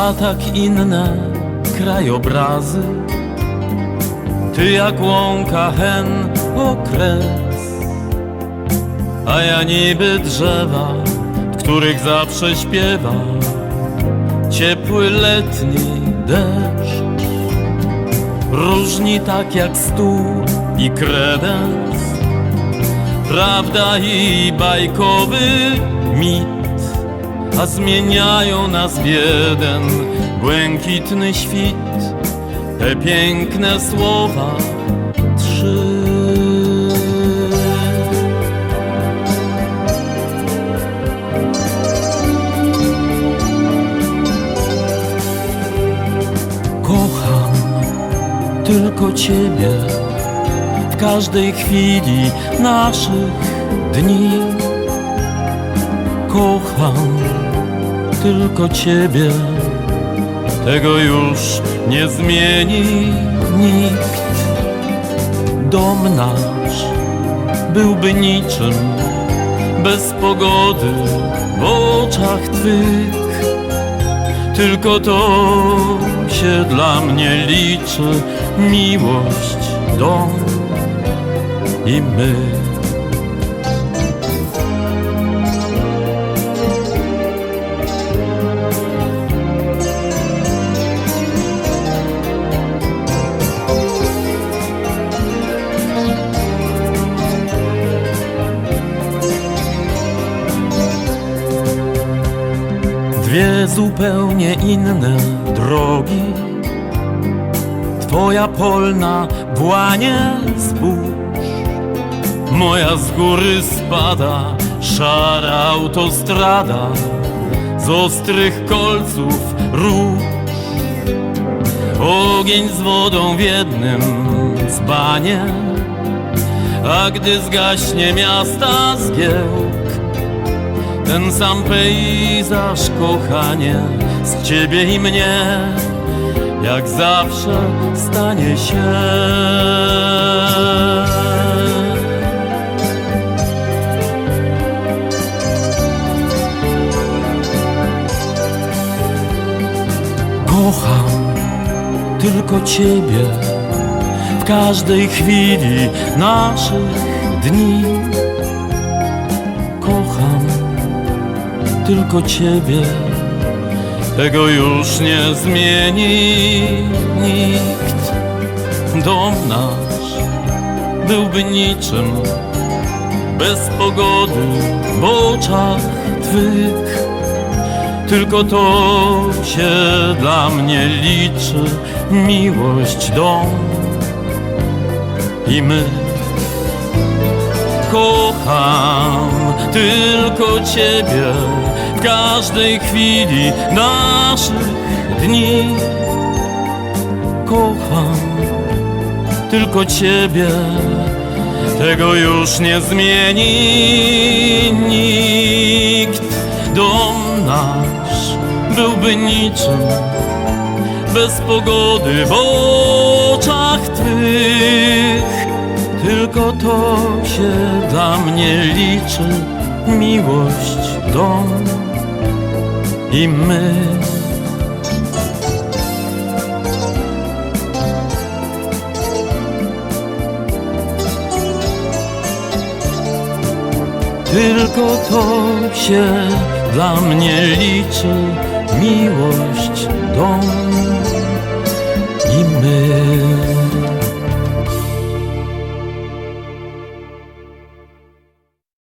ja tak inne krajobrazy Ty jak łąka hen okres. A ja niby drzewa, których zawsze śpiewa Ciepły letni deszcz. Różni tak jak stół i kredens Prawda i bajkowy mit A zmieniają nas w jeden błękitny świt Te piękne słowa trzy Kocham tylko Ciebie w każdej chwili naszych dni. Kocham tylko Ciebie, tego już nie zmieni nikt. Dom nasz byłby niczym bez pogody w oczach Twych. Tylko to się dla mnie liczy Miłość, dom i my zupełnie inne drogi. Twoja polna błanie zbóż Moja z góry spada szara autostrada. Z ostrych kolców róż Ogień z wodą w jednym dzbanie. A gdy zgaśnie miasta zgiełk ten sam pejzaż, kochanie, z ciebie i mnie, jak zawsze stanie się. Kocham tylko ciebie w każdej chwili naszych dni. Tylko Ciebie. Tego już nie zmieni nikt. Dom nasz byłby niczym bez pogody w oczach Twych. Tylko to się dla mnie liczy, miłość, dom i my. Kocham tylko Ciebie w każdej chwili naszych dni. Kocham tylko Ciebie, tego już nie zmieni nikt. Dom nasz byłby niczym bez pogody w oczach. Tylko to się dla mnie liczy Miłość, dom i my. Tylko to się dla mnie liczy Miłość, dom